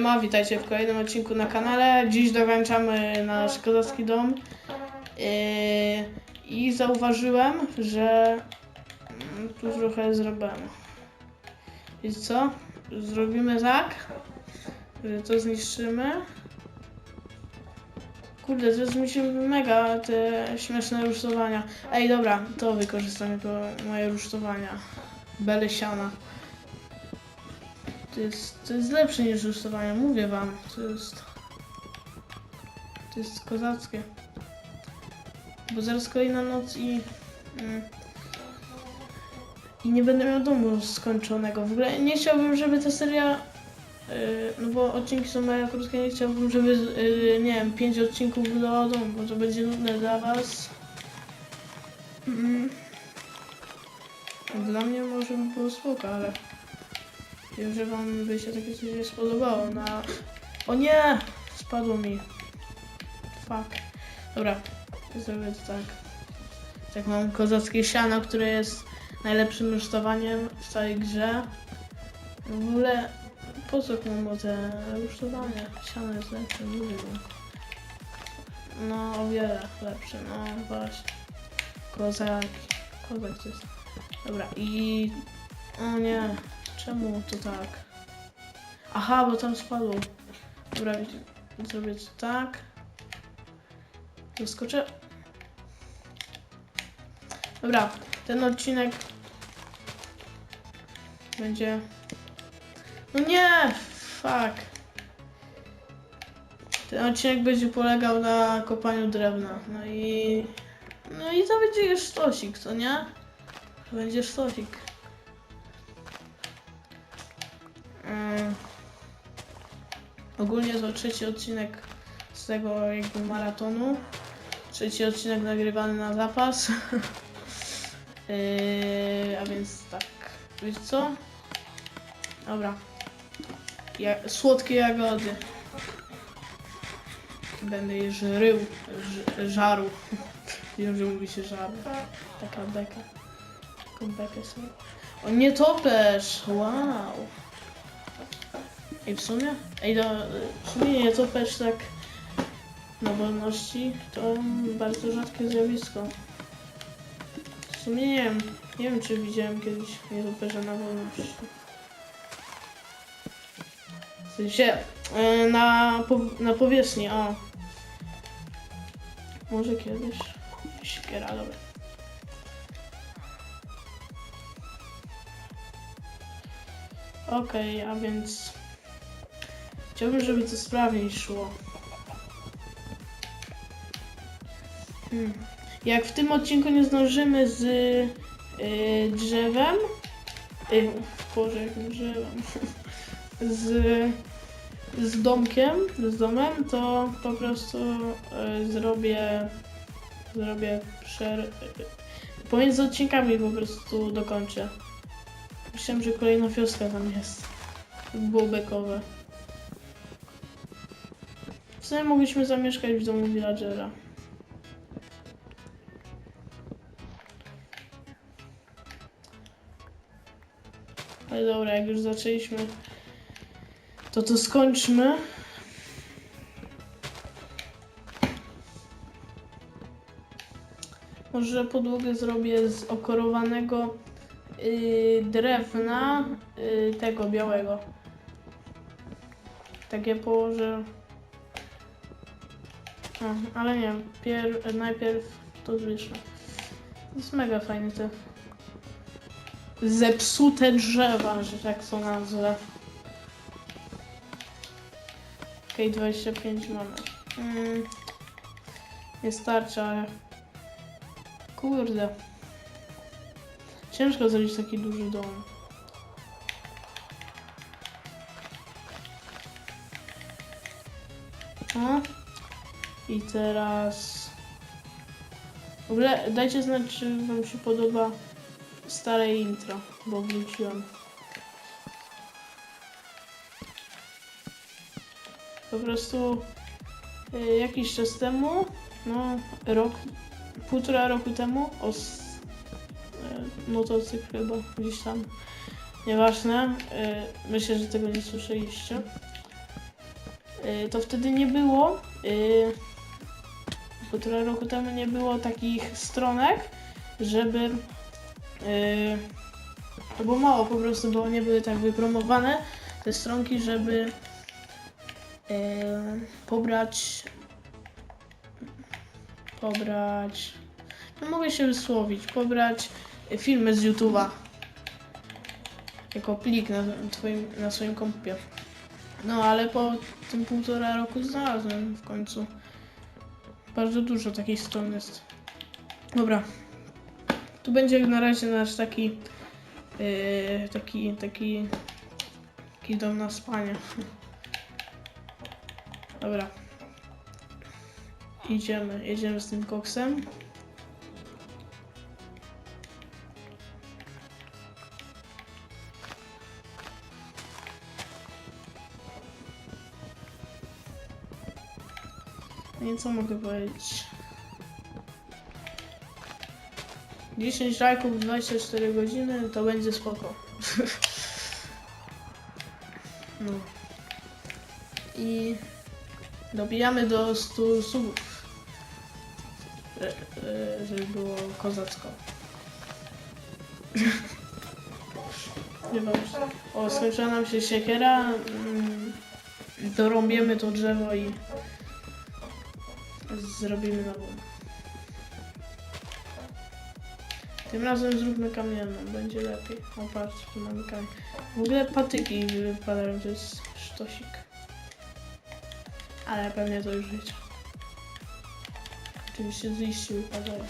Siema, witajcie w kolejnym odcinku na kanale. Dziś dokończamy nasz kozacki dom. Yy, I zauważyłem, że mm, tu trochę zrobiłem. Wiecie co? Zrobimy tak, że to zniszczymy. Kurde, to jest mi się mega te śmieszne rusztowania. Ej, dobra, to wykorzystam jako moje rusztowania. Belesiana. To jest, to jest lepsze niż rusztowanie, mówię wam. To jest... To jest kozackie. Bo zaraz kolejna noc i... Mm, I nie będę miał domu skończonego. W ogóle nie chciałbym, żeby ta seria... Yy, no bo odcinki są mega krótkie, nie chciałbym, żeby, yy, nie wiem, pięć odcinków budowało dom, bo to będzie nudne dla was. Mm. Dla mnie może by było spoko, ale... Wiem, że wam by się takie coś spodobało na... O nie! Spadło mi. Fuck. Dobra, zrobię to tak. Tak mam kozackie siano, które jest najlepszym rusztowaniem w całej grze. W ogóle po co mam te rusztowanie? Siano jest lepsze, mówię wam. No, o wiele lepsze, no właśnie. Kozak. Kozak to jest. Dobra, i... O nie, czemu to tak? Aha, bo tam spadło. Dobra, zrobię to tak. Zaskoczę. Dobra, ten odcinek będzie... No nie! Fuck. Ten odcinek będzie polegał na kopaniu drewna. No i... No i to będzie już stosik, co nie? To będzie stosik. Ogólnie to trzeci odcinek z tego jakby maratonu. Trzeci odcinek nagrywany na zapas. yy, a więc tak. Wiecie co? Dobra. Ja, słodkie jagody. Będę je żrył. Ż, żarł. Wiem, że mówi się żarł. Taka beka. Taką bekę sobie. O nie topesz! Wow! Ej, w sumie? Ej, do, w sumie nie topesz tak na wolności to bardzo rzadkie zjawisko. W sumie nie wiem, nie wiem czy widziałem kiedyś nietoperza na wolności. W sensie, e, na, pow- na powierzchni, o. Może kiedyś. Siekiera, dobra. Okej, a więc chciałbym, żeby to sprawniej szło. Hmm. Jak w tym odcinku nie zdążymy z y, drzewem, y, Boże, drzewem, z, z domkiem, z domem, to po prostu y, zrobię, zrobię przer... y, Pomiędzy odcinkami po prostu dokończę. Myślałem, że kolejna wioska tam jest. Było. Sumie mogliśmy zamieszkać w domu villagera. Ale dobra, jak już zaczęliśmy, to to skończmy. Może podłogę zrobię z okorowanego yy, drewna, yy, tego białego. Takie położę. Ale nie, pier- najpierw to zwierzę. To jest mega fajne te zepsute drzewa, że tak to nazwę. Okej, 25 mamy. Mm, nie starczy, ale... Kurde. Ciężko zrobić taki duży dom. O. I teraz... W ogóle dajcie znać, czy wam się podoba stare intro, bo wróciłem. Po prostu y, jakiś czas temu, no rok, półtora roku temu, o s- y, motocykl chyba gdzieś tam, nieważne, y, myślę, że tego nie słyszeliście. y, to wtedy nie było, y, półtora roku temu nie było takich stronek, żeby y, to było mało po prostu, bo nie były tak wypromowane te stronki, żeby y, pobrać pobrać no mogę się wysłowić, pobrać filmy z YouTube'a jako plik na, twoim, na swoim kompie. No ale po tym półtora roku znalazłem w końcu. Bardzo dużo takich stron jest. Dobra. Tu będzie na razie nasz taki yy, taki, taki taki dom na spanie. Dobra. Idziemy, jedziemy z tym koksem. No i co mogę powiedzieć? 10 lajków w 24 godziny to będzie spoko. no. I dobijamy do 100 subów. E, e, żeby było kozacko. Nie wiem. O, skończyła nam się siekiera. Mm, Dorąbiemy to drzewo i zrobimy nową. Tym razem zróbmy kamienną, będzie lepiej. O patrz, tu mamy kamień. W ogóle patyki wypadają, to jest sztosik. Ale pewnie to już wiecie. Oczywiście z liści wypadają.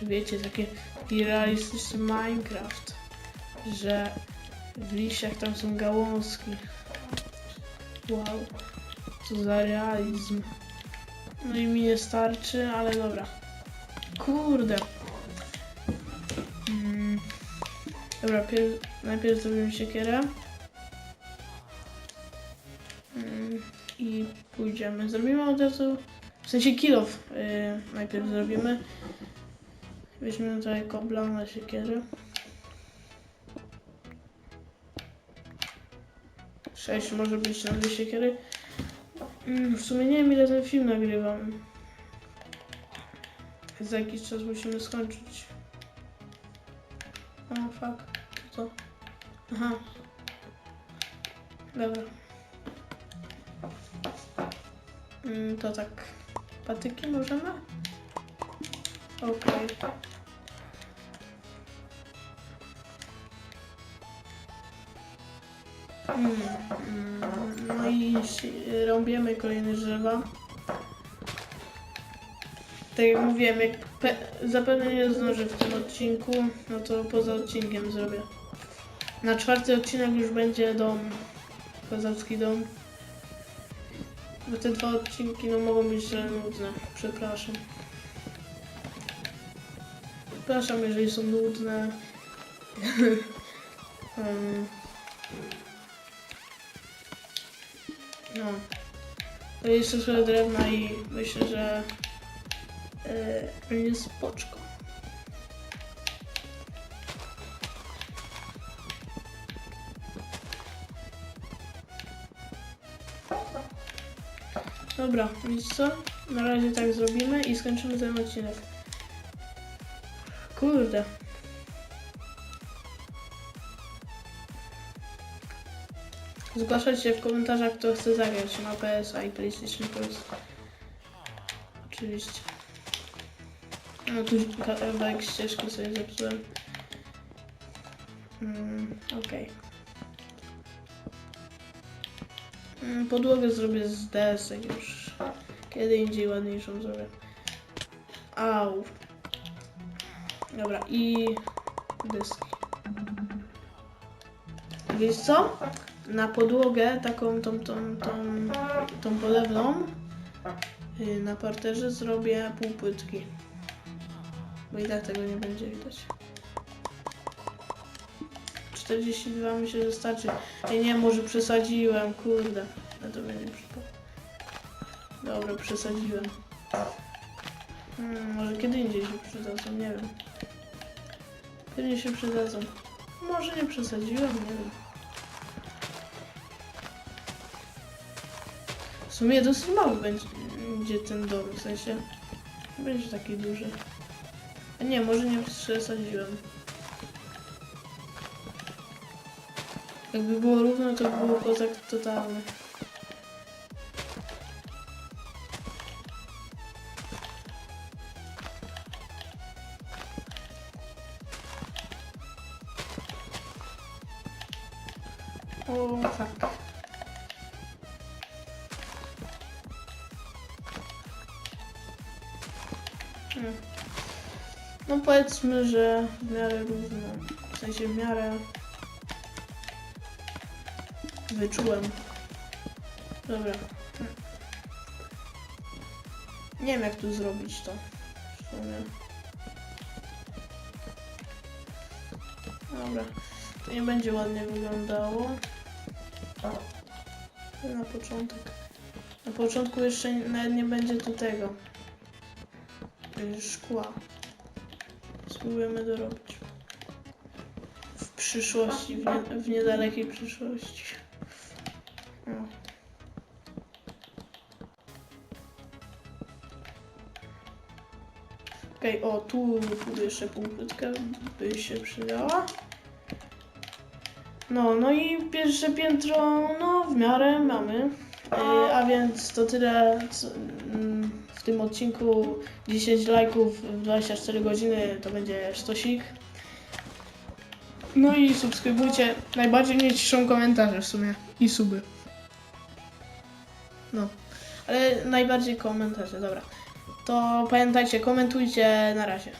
Że wiecie, takie taki realistyczny Minecraft. Że w liściach tam są gałązki. Wow. Co za realizm. No i mi nie starczy, ale dobra. Kurde. Mm. Dobra, pier- najpierw zrobimy siekierę. Mm. I pójdziemy. Zrobimy od razu, w sensie kilof yy, najpierw zrobimy. Weźmiemy tutaj kobla na siekierę. Sześć może być na dwie siekiery. Mm, w sumie nie wiem ile ten film nagrywam. Za jakiś czas musimy skończyć. O fuck. Co? Aha. Dobra. Mm, to tak. Patyki możemy? Okej. Mm, no i rąbiemy kolejne drzewa. Tak jak mówiłem, jak pe- zapewne nie zdążę w tym odcinku, no to poza odcinkiem zrobię. Na czwarty odcinek już będzie dom, kozacki dom. Bo te dwa odcinki no mogą być źle nudne, przepraszam. Przepraszam, jeżeli są nudne. um, no. To jeszcze trochę drewna i myślę, że e, będzie spoczko. Dobra, widzisz co? Na razie tak zrobimy i skończymy ten odcinek. Kurde. Zgłaszać się w komentarzach, kto chce zagrać na PS i PlayStation Plus. Oczywiście. No tu kawałek ścieżki sobie zepsułem. Mm, Okej. Mm, Podłogę zrobię z desek już. Kiedy indziej ładniejszą zrobię. Au. Dobra, i dyski. Wiesz co? Na podłogę, taką tą, tą, tą, tą polewną, y, na parterze zrobię półpłytki. Bo i tak tego nie będzie widać. 42 myślę, że starczy. Ej, nie, może przesadziłem, kurde. No to będzie przypał. Dobra, przesadziłem. Hmm, może kiedy indziej się przydadzą, nie wiem. Pewnie się przydadzą. Może nie przesadziłem, nie wiem. Sumie dosyć mały będzie, będzie ten dom, w sensie będzie taki duży. A nie, może nie przesadziłem. Jakby było równo, to by było kozak totalny. O, tak. No powiedzmy, że w miarę równo. W sensie w miarę wyczułem. Dobra. Nie wiem jak tu zrobić to. W sumie. Dobra. To nie będzie ładnie wyglądało. Na początek. Na początku jeszcze nawet nie będzie tu tego. Szkła. Spróbujemy dorobić. W przyszłości, w, nie, w niedalekiej przyszłości. O. Okej, o tu, tu jeszcze półpłytka by się przydała. No, no i pierwsze piętro, no w miarę mamy. E, a więc to tyle co, mm, w tym odcinku. 10 lajków w 24 godziny to będzie sztosik. No i subskrybujcie. Najbardziej mnie ciszą komentarze w sumie i suby. No, ale najbardziej komentarze, dobra. To pamiętajcie, komentujcie na razie.